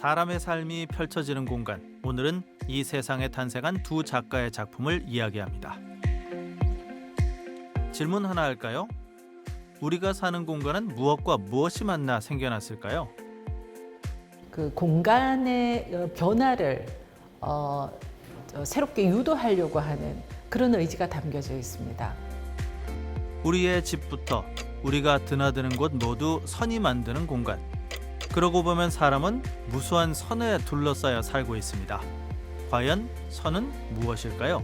사람의 삶이 펼쳐지는 공간. 오늘은 이 세상에 탄생한 두 작가의 작품을 이야기합니다. 질문 하나 할까요? 우리가 사는 공간은 무엇과 무엇이 만나 생겨났을까요? 그 공간의 어, 변화를 어, 어, 새롭게 유도하려고 하는 그런 의지가 담겨져 있습니다. 우리의 집부터 우리가 드나드는 곳 모두 선이 만드는 공간. 그러고 보면 사람은 무수한 선에 둘러싸여 살고 있습니다. 과연 선은 무엇일까요?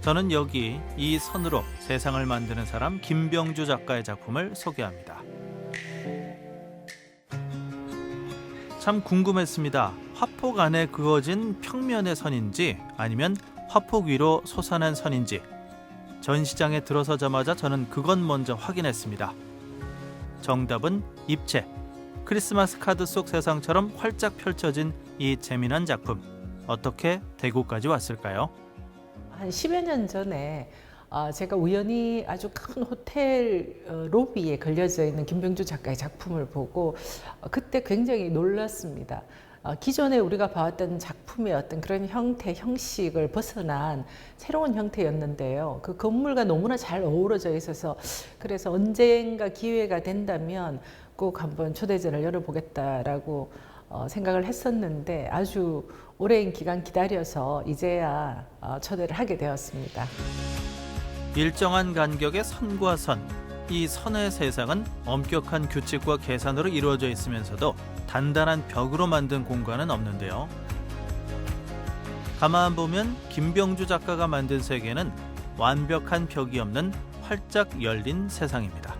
저는 여기 이 선으로 세상을 만드는 사람 김병주 작가의 작품을 소개합니다. 참 궁금했습니다. 화폭 안에 그어진 평면의 선인지 아니면 화폭 위로 솟아난 선인지 전시장에 들어서자마자 저는 그건 먼저 확인했습니다. 정답은 입체. 크리스마스 카드 속 세상처럼 활짝 펼쳐진 이 재미난 작품. 어떻게 대구까지 왔을까요? 한 10여 년 전에 어, 제가 우연히 아주 큰 호텔 어, 로비에 걸려져 있는 김병주 작가의 작품을 보고 어, 그때 굉장히 놀랐습니다. 어, 기존에 우리가 봐왔던 작품의 어떤 그런 형태, 형식을 벗어난 새로운 형태였는데요. 그 건물과 너무나 잘 어우러져 있어서 그래서 언젠가 기회가 된다면 꼭 한번 초대전을 열어보겠다라고 어, 생각을 했었는데 아주 오랜 기간 기다려서 이제야 어, 초대를 하게 되었습니다. 일정한 간격의 선과 선. 이 선의 세상은 엄격한 규칙과 계산으로 이루어져 있으면서도 단단한 벽으로 만든 공간은 없는데요. 가만 보면 김병주 작가가 만든 세계는 완벽한 벽이 없는 활짝 열린 세상입니다.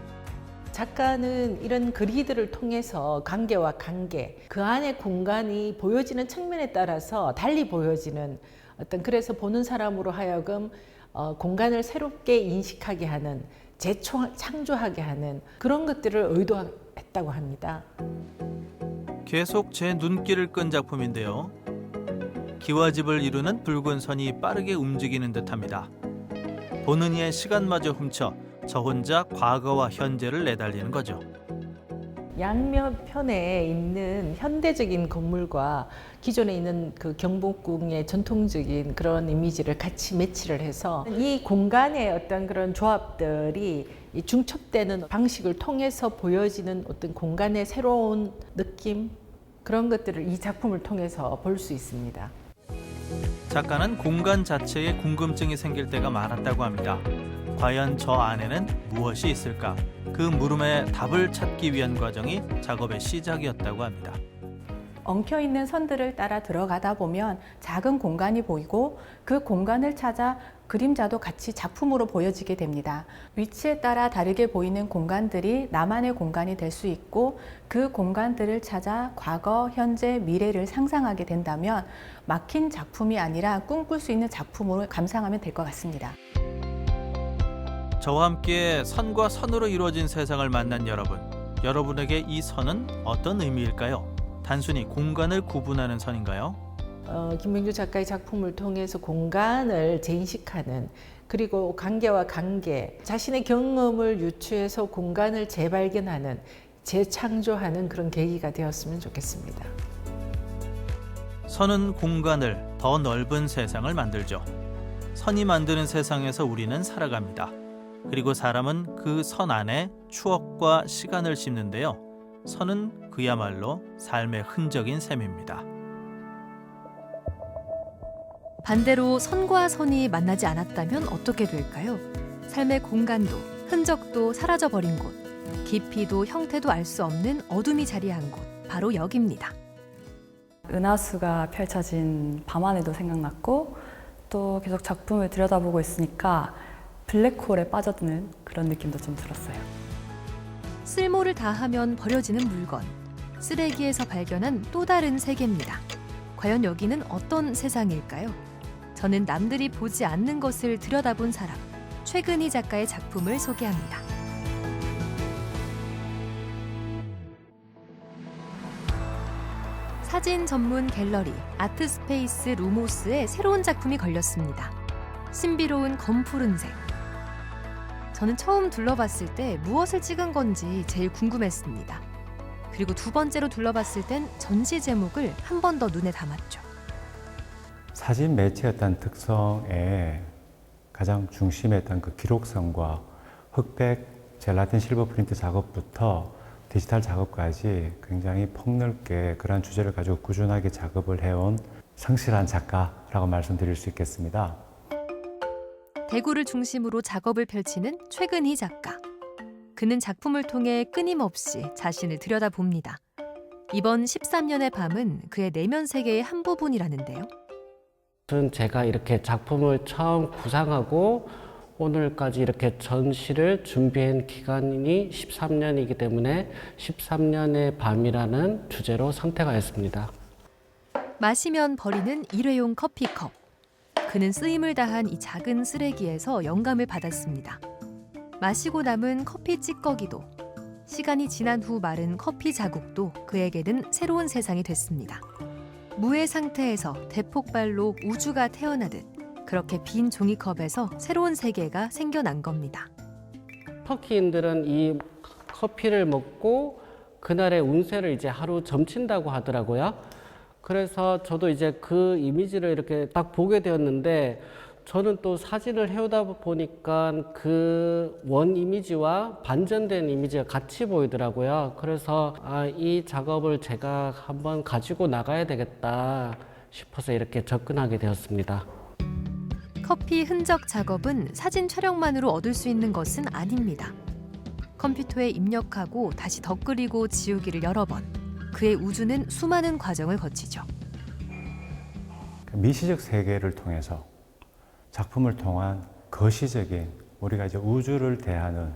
작가는 이런 글이들을 통해서 관계와 관계, 그 안의 공간이 보여지는 측면에 따라서 달리 보여지는 어떤 그래서 보는 사람으로 하여금 어, 공간을 새롭게 인식하게 하는 재창조하게 하는 그런 것들을 의도했다고 합니다. 계속 제 눈길을 끈 작품인데요. 기와집을 이루는 붉은 선이 빠르게 움직이는 듯합니다. 보는 이의 시간마저 훔쳐 저 혼자 과거와 현재를 내달리는 거죠. 양면편에 있는 현대적인 건물과 기존에 있는 그 경복궁의 전통적인 그런 이미지를 같이 매치를 해서 이 공간의 어떤 그런 조합들이 이 중첩되는 방식을 통해서 보여지는 어떤 공간의 새로운 느낌 그런 것들을 이 작품을 통해서 볼 수 있습니다. 작가는 공간 자체에 궁금증이 생길 때가 많았다고 합니다. 과연 저 안에는 무엇이 있을까? 그 물음에 답을 찾기 위한 과정이 작업의 시작이었다고 합니다. 엉켜 있는 선들을 따라 들어가다 보면 작은 공간이 보이고 그 공간을 찾아 그림자도 같이 작품으로 보여지게 됩니다. 위치에 따라 다르게 보이는 공간들이 나만의 공간이 될 수 있고 그 공간들을 찾아 과거, 현재, 미래를 상상하게 된다면 막힌 작품이 아니라 꿈꿀 수 있는 작품으로 감상하면 될 것 같습니다. 저와 함께 선과 선으로 이루어진 세상을 만난 여러분. 여러분에게 이 선은 어떤 의미일까요? 단순히 공간을 구분하는 선인가요? 어, 김명주 작가의 작품을 통해서 공간을 재인식하는 그리고 관계와 관계, 자신의 경험을 유추해서 공간을 재발견하는, 재창조하는 그런 계기가 되었으면 좋겠습니다. 선은 공간을 더 넓은 세상을 만들죠. 선이 만드는 세상에서 우리는 살아갑니다. 그리고 사람은 그 선 안에 추억과 시간을 심는데요. 선은 그야말로 삶의 흔적인 셈입니다. 반대로 선과 선이 만나지 않았다면 어떻게 될까요? 삶의 공간도 흔적도 사라져 버린 곳, 깊이도 형태도 알 수 없는 어둠이 자리한 곳, 바로 여기입니다. 은하수가 펼쳐진 밤하늘도 생각났고 또 계속 작품을 들여다보고 있으니까 블랙홀에 빠져드는 그런 느낌도 좀 들었어요. 쓸모를 다하면 버려지는 물건, 쓰레기에서 발견한 또 다른 세계입니다. 과연 여기는 어떤 세상일까요? 저는 남들이 보지 않는 것을 들여다본 사람, 최근희 작가의 작품을 소개합니다. 사진 전문 갤러리 아트스페이스 루모스에 새로운 작품이 걸렸습니다. 신비로운 검푸른색. 저는 처음 둘러봤을 때 무엇을 찍은 건지 제일 궁금했습니다. 그리고 두 번째로 둘러봤을 땐 전시 제목을 한 번 더 눈에 담았죠. 사진 어떤 특성에 가장 중심에 있던 그 기록성과 흑백 젤라틴 실버 프린트 작업부터 디지털 작업까지 굉장히 폭넓게 그런 주제를 가지고 꾸준하게 작업을 해온 성실한 작가라고 말씀드릴 수 있겠습니다. 대구를 중심으로 작업을 펼치는 최근희 작가. 그는 작품을 통해 끊임없이 자신을 들여다봅니다. 이번 13년의 밤은 그의 내면 세계의 한 부분이라는데요. 저는 제가 이렇게 작품을 처음 구상하고 오늘까지 이렇게 전시를 준비한 기간이 13년이기 때문에 13년의 밤이라는 주제로 선택하였습니다. 마시면 버리는 일회용 커피컵. 그는 쓰임을 다한 이 작은 쓰레기에서 영감을 받았습니다. 마시고 남은 커피 찌꺼기도 시간이 지난 후 마른 커피 자국도 그에게는 새로운 세상이 됐습니다. 무의 상태에서 대폭발로 우주가 태어나듯 그렇게 빈 종이컵에서 새로운 세계가 생겨난 겁니다. 터키인들은 이 커피를 먹고 그날의 운세를 이제 하루 점친다고 하더라고요. 그래서 저도 이제 그 이미지를 이렇게 딱 보게 되었는데 저는 또 사진을 해오다 보니까 그 원 이미지와 반전된 이미지가 같이 보이더라고요. 그래서 아, 이 작업을 제가 한번 가지고 나가야 되겠다 싶어서 이렇게 접근하게 되었습니다. 커피 흔적 작업은 사진 촬영만으로 얻을 수 있는 것은 아닙니다. 컴퓨터에 입력하고 다시 덧그리고 지우기를 여러 번. 그의 우주는 수많은 과정을 거치죠. 그 미시적 세계를 통해서 작품을 통한 거시적인 우리가 이제 우주를 대하는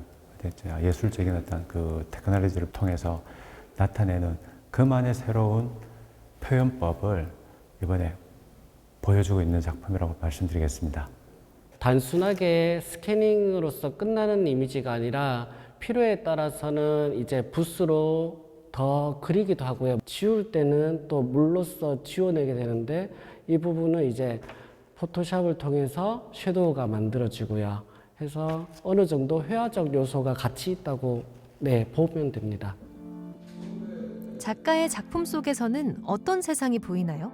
예술적인 어떤 그 테크놀로지를 통해서 나타내는 그만의 새로운 표현법을 이번에 보여주고 있는 작품이라고 말씀드리겠습니다. 단순하게 스캐닝으로서 끝나는 이미지가 아니라 필요에 따라서는 이제 붓으로 더 그리기도 하고요. 지울 때는 또 물로써 지워내게 되는데 이 부분은 이제 포토샵을 통해서 섀도우가 만들어지고요. 해서 어느 정도 회화적 요소가 같이 있다고 네, 보면 됩니다. 작가의 작품 속에서는 어떤 세상이 보이나요?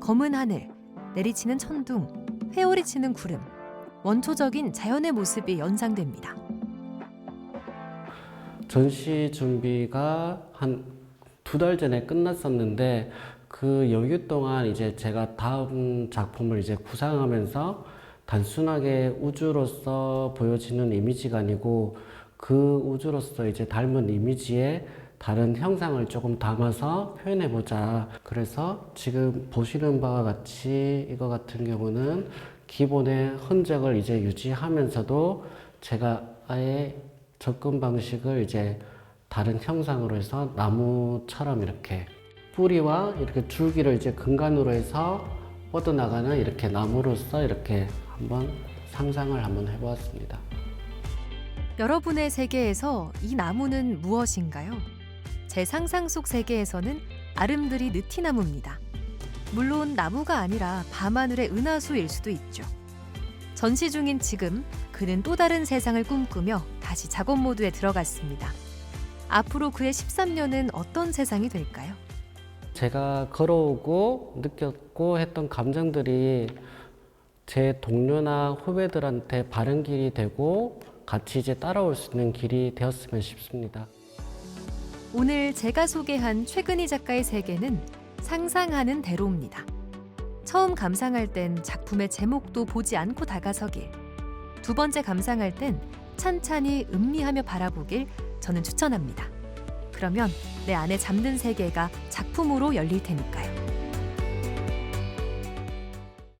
검은 하늘, 내리치는 천둥, 회오리 치는 구름, 원초적인 자연의 모습이 연상됩니다. 전시 준비가 한 두 달 전에 끝났었는데 그 여유 동안 이제 제가 다음 작품을 이제 구상하면서 단순하게 우주로서 보여지는 이미지가 아니고 그 우주로서 이제 닮은 이미지에 다른 형상을 조금 담아서 표현해 보자. 그래서 지금 보시는 바와 같이 이거 같은 경우는 기본의 흔적을 이제 유지하면서도 제가 아예 접근 방식을 이제 다른 형상으로 해서 나무처럼 이렇게 뿌리와 이렇게 줄기를 이제 근간으로 해서 뻗어나가는 이렇게 나무로서 이렇게 한번 상상을 한번 해보았습니다. 여러분의 세계에서 이 나무는 무엇인가요? 제 상상 속 세계에서는 아름드리 느티나무입니다. 물론 나무가 아니라 밤하늘의 은하수일 수도 있죠. 전시 중인 지금 그는 또 다른 세상을 꿈꾸며 다시 작업 모드에 들어갔습니다. 앞으로 그의 13년은 어떤 세상이 될까요? 제가 걸어오고 느꼈고 했던 감정들이 제 동료나 후배들한테 바른 길이 되고 같이 이제 따라올 수 있는 길이 되었으면 싶습니다. 오늘 제가 소개한 최근희 작가의 세계는 상상하는 대로입니다. 처음 감상할 땐 작품의 제목도 보지 않고 다가서길. 두 번째 감상할 땐 찬찬히 음미하며 바라보길 저는 추천합니다. 그러면 내 안에 잠든 세계가 작품으로 열릴 테니까요.